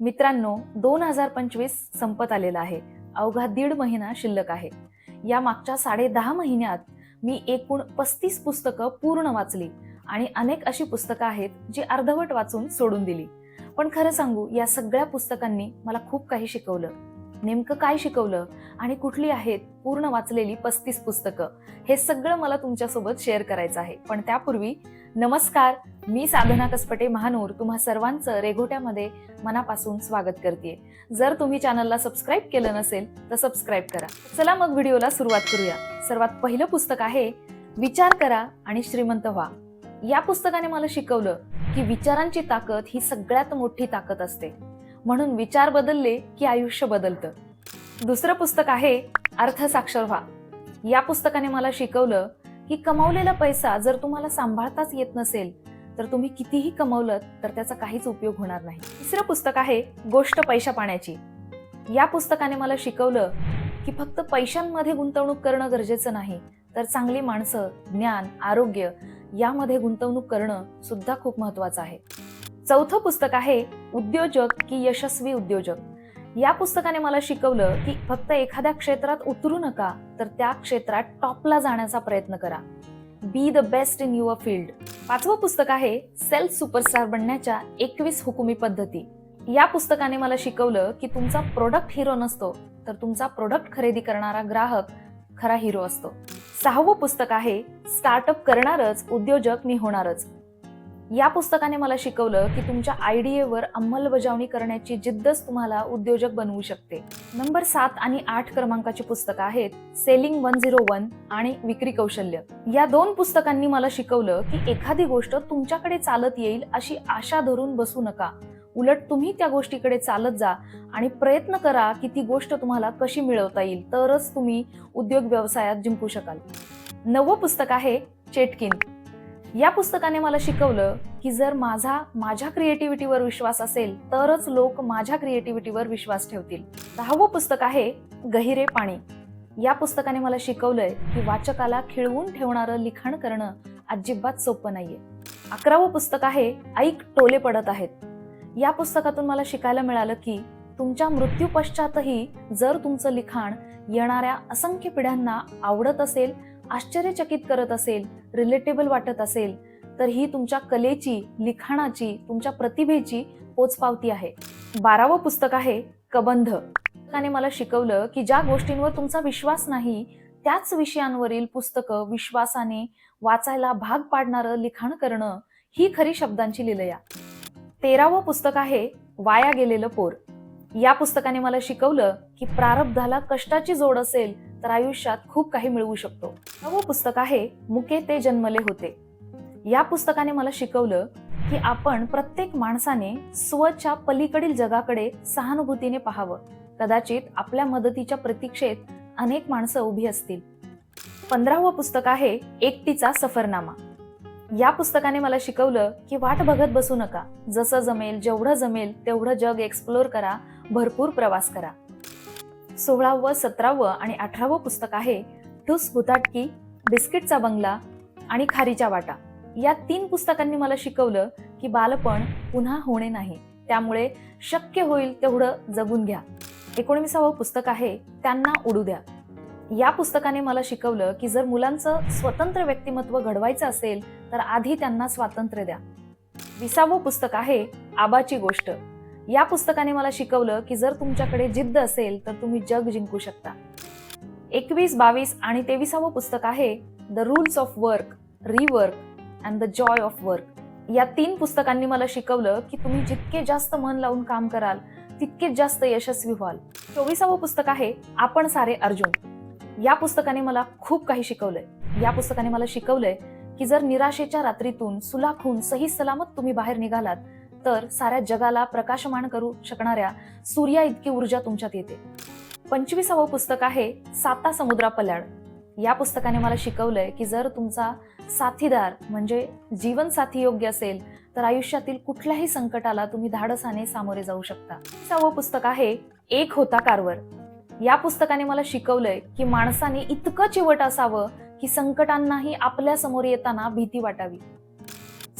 मित्रांनो दोन हजार पंचवीस संपत आलेला आहे. अवघा दीड महिना शिल्लक आहे. या मागच्या साडे दहा महिन्यात मी एकूण पस्तीस पुस्तकं पूर्ण वाचली आणि अनेक अशी पुस्तकं आहेत जी अर्धवट वाचून सोडून दिली. पण खरं सांगू या सगळ्या पुस्तकांनी मला खूप काही शिकवलं. नेमकं काय शिकवलं आणि कुठली आहेत पूर्ण वाचलेली पस्तीस पुस्तकं हे सगळं मला तुमच्यासोबत शेअर करायचं आहे. पण त्यापूर्वी नमस्कार मी साधना कसपटे महानूर तुम्हा सर्वांचं रेघोट्यामध्ये मनापासून स्वागत करते जर तुम्ही चॅनलला सबस्क्राईब केलं नसेल तर सबस्क्राईब करा. चला मग व्हिडिओला सुरुवात करूया. सर्वात पहिलं पुस्तक आहे विचार करा आणि श्रीमंत व्हा. या पुस्तकाने मला शिकवलं की विचारांची ताकद ही सगळ्यात मोठी ताकद असते. म्हणून विचार बदलले की आयुष्य बदलतं. दुसरं पुस्तक आहे अर्थसाक्षर व्हा. या पुस्तकाने मला शिकवलं की कमावलेला पैसा जर तुम्हाला सांभाळताच येत नसेल तर तुम्ही कितीही कमवलं तर त्याचा काहीच उपयोग होणार नाही. तिसरं पुस्तक आहे गोष्ट पैशा पाण्याची. या पुस्तकाने मला शिकवलं की फक्त पैशांमध्ये गुंतवणूक करणं गरजेचं नाही तर चांगली माणसं ज्ञान आरोग्य यामध्ये गुंतवणूक करणं सुद्धा खूप महत्वाचं आहे. चौथं पुस्तक आहे उद्योजक की यशस्वी उद्योजक. या पुस्तकाने मला शिकवलं की फक्त एखाद्या क्षेत्रात उतरू नका तर त्या क्षेत्रात टॉपला जाण्याचा प्रयत्न करा. Be the best in your field पाचवं पुस्तक आहे सेल्फ सुपरस्टार बनण्याच्या एकवीस हुकुमी पद्धती. या पुस्तकाने मला शिकवलं की तुमचा प्रोडक्ट हिरो नसतो तर तुमचा प्रोडक्ट खरेदी करणारा ग्राहक खरा हिरो असतो. सहावं पुस्तक आहे स्टार्टअप करणारच उद्योजक मी होणारच. या पुस्तकाने मला शिकवलं की तुमच्या आयडियेवर अंमलबजावणी करण्याची जिद्दच तुम्हाला उद्योजक बनवू शकते. नंबर सात आणि आठ क्रमांकाची पुस्तकं आहेत सेलिंग वन झिरो वन आणि विक्री कौशल्य. या दोन पुस्तकांनी मला शिकवलं की एखादी गोष्ट तुमच्याकडे चालत येईल अशी आशा धरून बसू नका. उलट तुम्ही त्या गोष्टीकडे चालत जा आणि प्रयत्न करा की ती गोष्ट तुम्हाला कशी मिळवता येईल तरच तुम्ही उद्योग व्यवसायात जिंकू शकाल. नवं पुस्तक आहे चेटकिन. या पुस्तकाने मला शिकवलं की जर माझा माझ्या क्रिएटिव्हिटीवर विश्वास असेल तरच लोक माझ्या क्रिएटिव्हिटीवर विश्वास ठेवतील. दहावं पुस्तक आहे गहिरे पाणी. या पुस्तकाने मला शिकवलंय की वाचकाला खिळवून ठेवणारं लिखाण करणं अजिबात सोपं नाहीये. अकरावं पुस्तक आहे ऐक टोले पडत आहेत. या पुस्तकातून मला शिकायला मिळालं की तुमच्या मृत्यू पश्चातही जर तुमचं लिखाण येणाऱ्या असंख्य पिढ्यांना आवडत असेल आश्चर्यचकित करत असेल रिलेटेबल वाटत असेल तर ही तुमच्या कलेची लिखाणाची तुमच्या प्रतिभेची पोचपावती आहे. बारावं पुस्तक आहे कबंध. पुस्तकाने मला शिकवलं की ज्या गोष्टींवर तुमचा विश्वास नाही त्याच विषयांवरील पुस्तकं विश्वासाने वाचायला भाग पाडणारं लिखाण करणं ही खरी शब्दांची लिलया. तेरावं पुस्तक आहे वाया गेलेलं पोर. या पुस्तकाने मला शिकवलं की प्रारब्धाला कष्टाची जोड असेल तर आयुष्यात खूप काही मिळवू शकतो. नवं पुस्तक आहे मुके ते जन्मले होते. या पुस्तकाने मला शिकवलं की आपण प्रत्येक माणसाने स्वच्या पलीकडील जगाकडे सहानुभूतीने पाहावं. कदाचित आपल्या मदतीच्या प्रतीक्षेत अनेक माणसं उभी असतील. पंधरावं पुस्तक आहे एकटीचा सफरनामा. या पुस्तकाने मला शिकवलं की वाट बघत बसू नका. जसं जमेल जेवढं जमेल तेवढं जग एक्सप्लोर करा भरपूर प्रवास करा. सोळावं सतरावं आणि अठरावं पुस्तक आहे. ठुस भुताटकी बिस्किटचा बंगला आणि खारीच्या वाटा. या तीन पुस्तकांनी मला शिकवलं की बालपण पुन्हा होणे नाही. त्यामुळे शक्य होईल तेवढं जगून घ्या. एकोणविसावं पुस्तक आहे त्यांना उडू द्या. या पुस्तकाने मला शिकवलं की जर मुलांचं स्वतंत्र व्यक्तिमत्व घडवायचं असेल तर आधी त्यांना स्वातंत्र्य द्या. विसावं पुस्तक आहे आबाची गोष्ट. या पुस्तकाने मला शिकवलं की जर तुमच्याकडे जिद्द असेल तर तुम्ही जग जिंकू शकता. एकवीस बावीस आणि तेविसावं पुस्तक आहे the rules of work rework and the joy of work या तीन पुस्तकांनी मला शिकवलं की तुम्ही जितके जास्त मन लावून काम कराल तितकेच जास्त यशस्वी व्हाल. चोवीसावं पुस्तक आहे आपण सारे अर्जुन. या पुस्तकाने मला खूप काही शिकवलंय. या पुस्तकाने मला शिकवलंय की जर निराशेच्या रात्रीतून सुलाखून सही सलामत तुम्ही बाहेर निघालात तर साऱ्या जगाला प्रकाशमान करू शकणाऱ्या सूर्या इतकी ऊर्जा तुमच्यात येते. पंचवीसावं पुस्तक आहे साता समुद्रा पल्याड. या पुस्तकाने मला शिकवलंय की जर तुमचा साथीदार म्हणजे जीवनसाथी योग्य असेल तर आयुष्यातील कुठल्याही संकटाला तुम्ही धाडसाने सामोरे जाऊ शकता. सहावं पुस्तक आहे एक होता कारवर. या पुस्तकाने मला शिकवलंय की माणसाने इतकं चिवट असावं की संकटांनाही आपल्यासमोर येताना भीती वाटावी.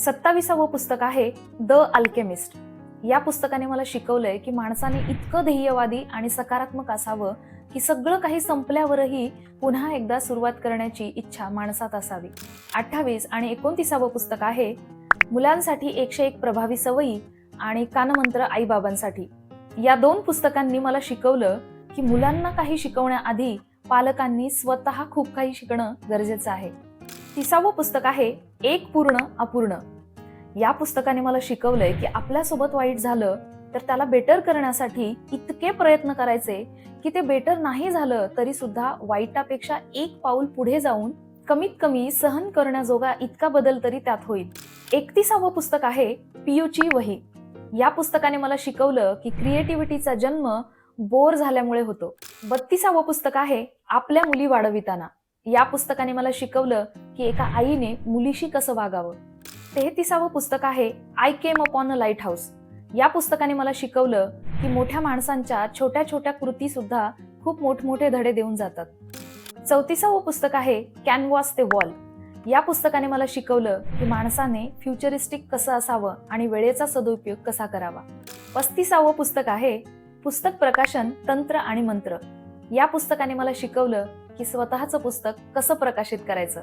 सत्तावीसावं पुस्तक आहे द अल्केमिस्ट. या पुस्तकाने मला शिकवलंय की माणसाने इतकं ध्येयवादी आणि सकारात्मक असावं की सगळं काही संपल्यावरही पुन्हा एकदा सुरुवात करण्याची इच्छा माणसात असावी. अठ्ठावीस आणि एकोणतीसावं पुस्तक आहे मुलांसाठी एकशे एक प्रभावी सवयी आणि कानमंत्र आईबाबांसाठी. या दोन पुस्तकांनी मला शिकवलं की मुलांना काही शिकवण्याआधी पालकांनी स्वतः खूप काही शिकणं गरजेचं आहे. तिसावं पुस्तक आहे एक पूर्ण अपूर्ण. या पुस्तकाने मला शिकवलंय की आपल्यासोबत वाईट झालं तर त्याला बेटर करण्यासाठी इतके प्रयत्न करायचे की ते बेटर नाही झालं तरी सुद्धा वाईटापेक्षा एक पाऊल पुढे जाऊन कमीत कमी सहन करण्याजोगा इतका बदल तरी त्यात होईल. एकतीसावं पुस्तक आहे पियूची वही. या पुस्तकाने मला शिकवलं की क्रिएटिव्हिटीचा जन्म बोर झाल्यामुळे होतो. बत्तीसावं पुस्तक आहे आपल्या मुली वाढविताना. या पुस्तकाने मला शिकवलं की एका आईने मुलीशी कसं वागावं. तेहतीसावं पुस्तक आहे I came upon a lighthouse या पुस्तकाने मला शिकवलं की मोठ्या माणसांच्या छोट्या छोट्या कृती सुद्धा खूप मोठमोठे धडे देऊन जातात. चौतीसावं पुस्तक आहे कॅनव्हास ते वॉल या पुस्तकाने मला शिकवलं की माणसाने फ्युचरिस्टिक कसं असावं आणि वेळेचा सदुपयोग कसा करावा. पस्तीसावं पुस्तक आहे पुस्तक प्रकाशन तंत्र आणि मंत्र. या पुस्तकाने मला शिकवलं की स्वतःचं पुस्तक कसं प्रकाशित करायचं?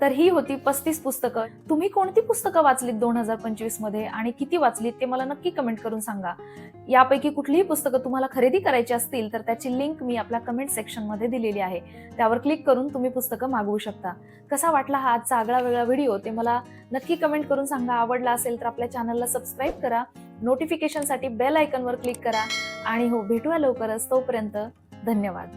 तर ही होती पस्तीस पुस्तकं. तुम्ही कोणती पुस्तकं वाचलीत दोन हजार पंचवीसमध्ये आणि किती वाचलीत ते मला नक्की कमेंट करून सांगा. यापैकी कुठलीही पुस्तकं तुम्हाला खरेदी करायची असतील तर त्याची लिंक मी आपल्या कमेंट सेक्शनमध्ये दिलेली आहे. त्यावर क्लिक करून तुम्ही पुस्तकं मागवू शकता. कसा वाटला हा आजचा आगळा वेगळा व्हिडिओ ते मला नक्की कमेंट करून सांगा. आवडला असेल तर आपल्या चॅनलला सबस्क्राईब करा. नोटिफिकेशनसाठी बेल आयकनवर क्लिक करा. आणि हो भेटूया लवकरच. तोपर्यंत धन्यवाद.